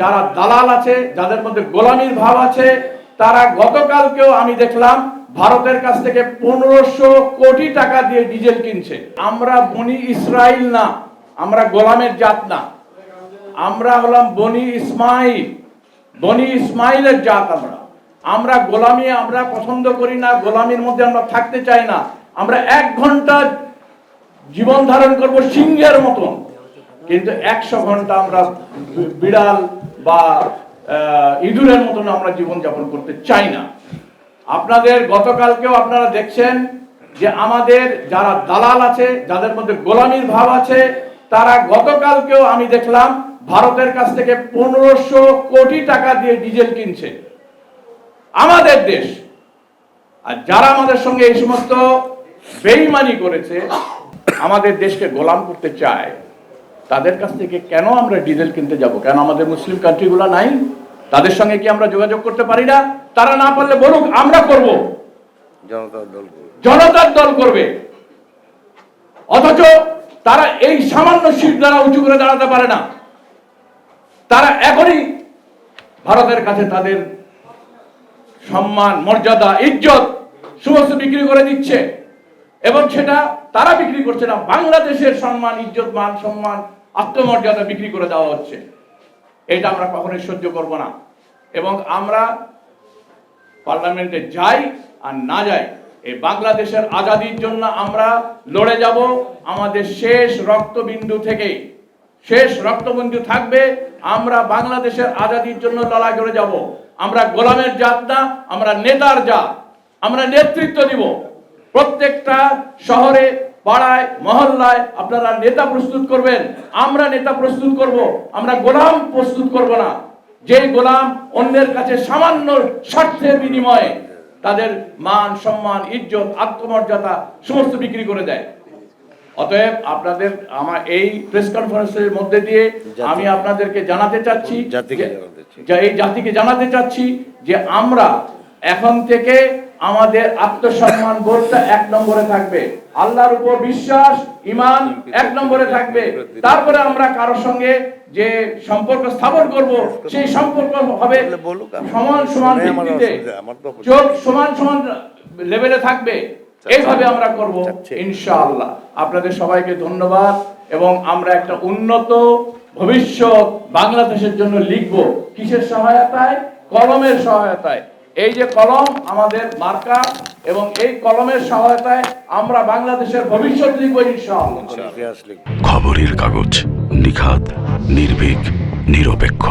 যারা দালাল আছে, যাদের মধ্যে গোলামির ভাব আছে, তারা গতকালকেও আমি দেখলাম ভারতের কাছ থেকে পনেরোশো কোটি টাকা দিয়ে ডিজেল কিনছে। আমরা বনি ইসরাইল না, আমরা গোলামের জাত না। আমরা হলাম বনি ইসমাইল, বনি ইসমাইলের জাত আমরা। আমরা গোলামি, আমরা পছন্দ করি না, গোলামির মধ্যে আমরা থাকতে চাই না। আমরা এক ঘণ্টা জীবন ধারণ করব সিংহের মতন। কিন্তু একশো ঘণ্টা আমরা বিড়াল বা ইঁদুরের মতন আমরা জীবন যাপন করতে চাই না। আপনাদের গতকালকেও আপনারা দেখছেন যে আমাদের যারা দালাল আছে, যাদের মধ্যে গোলামির ভাব আছে, তারা গতকালকেও আমি দেখলাম ভারতের কাছ থেকে পনেরোশো কোটি টাকা দিয়ে ডিজেল কিনছে। আমাদের দেশ। আর যারা আমাদের সঙ্গে এই সমস্ত বেইমানি করেছে, আমাদের দেশকে গোলাম করতে চায় তাদের কাছ থেকে কেন আমরা ডিজেল কিনতে যাব? কেন আমাদের মুসলিম কান্ট্রিগুলো নাই? তাদের সঙ্গে কি আমরা যোগাযোগ করতে পারি না? তারা না পারলে বলুক আমরা করব। জনতার দল করবে। জনতার দল করবে। অথচ তারা এই সামান্য সিট দ্বারা উঁচু করে দাঁড়াতে পারে না। তারা এখনই ভারতের কাছে তাদের সম্মান মর্যাদা ইজ্জত সমস্ত বিক্রি করে দিচ্ছে। এবং সেটা তারা বিক্রি করছে না। বাংলাদেশের সম্মান ইজ্জত মান সম্মান আত্মমর্যাদা বিক্রি করে দেওয়া হচ্ছে। এটা আমরা কখনোই সহ্য করব না। এবং আমরা পার্লামেন্টে যাই আর না যাই, এই বাংলাদেশের আজাদির জন্য আমরা লড়ে যাব। আমাদের শেষ রক্তবিন্দু থেকে, শেষ রক্তবিন্দু থাকবে। আমরা বাংলাদেশের আজাদির জন্য লড়াই করে যাব। আমরা গোলামের জাত না, আমরা নেতার জাত। আমরা নেতৃত্ব দিব। প্রত্যেকটা শহরে পাড়ায় মহল্লায় আপনারা নেতা প্রস্তুত করবেন আমরা নেতা প্রস্তুত করব আমরা গোলাম প্রস্তুত করব না যেই গোলাম অন্যের কাছে সামান্য স্বার্থের বিনিময়ে তাদের মান সম্মান ইজ্জত আত্মমর্যাদা সমস্ত বিক্রি করে দেয় অতএব আপনাদের আমার এই প্রেস কনফারেন্সের মধ্যে দিয়ে আমি আপনাদেরকে জানাতে চাচ্ছি জানাতে চাচ্ছি। যে এই জাতিকে জানাতে চাচ্ছি যে আমরা এখন থেকে আমাদের আত্মসম্মান বোধটা এক নম্বরে থাকবে। আল্লাহর উপর বিশ্বাস ইমান এক নম্বরে থাকবে। তারপরে আমরা কারোর সঙ্গে যে সম্পর্ক স্থাপন করব সেই সম্পর্ক হবে সমান সমান ভিত্তিতে। চোখ সমান সমান লেভেলে থাকবে। এইভাবে আমরা করব চাচ্ছে। ইনশাআল্লাহ। আপনাদের সবাইকে ধন্যবাদ এবং আমরা একটা উন্নত ভবিষ্যৎ বাংলাদেশের জন্য লিখব। কিসের সহায়তায়? কলমের সহায়তায়। এই যে কলম আমাদের মার্কা এবং এই কলমের সহায়তায় আমরা বাংলাদেশের ভবিষ্যৎ লিখব ইনশাআল্লাহ। খবরের কাগজ নিখাত নির্ভীক নিরপেক্ষ।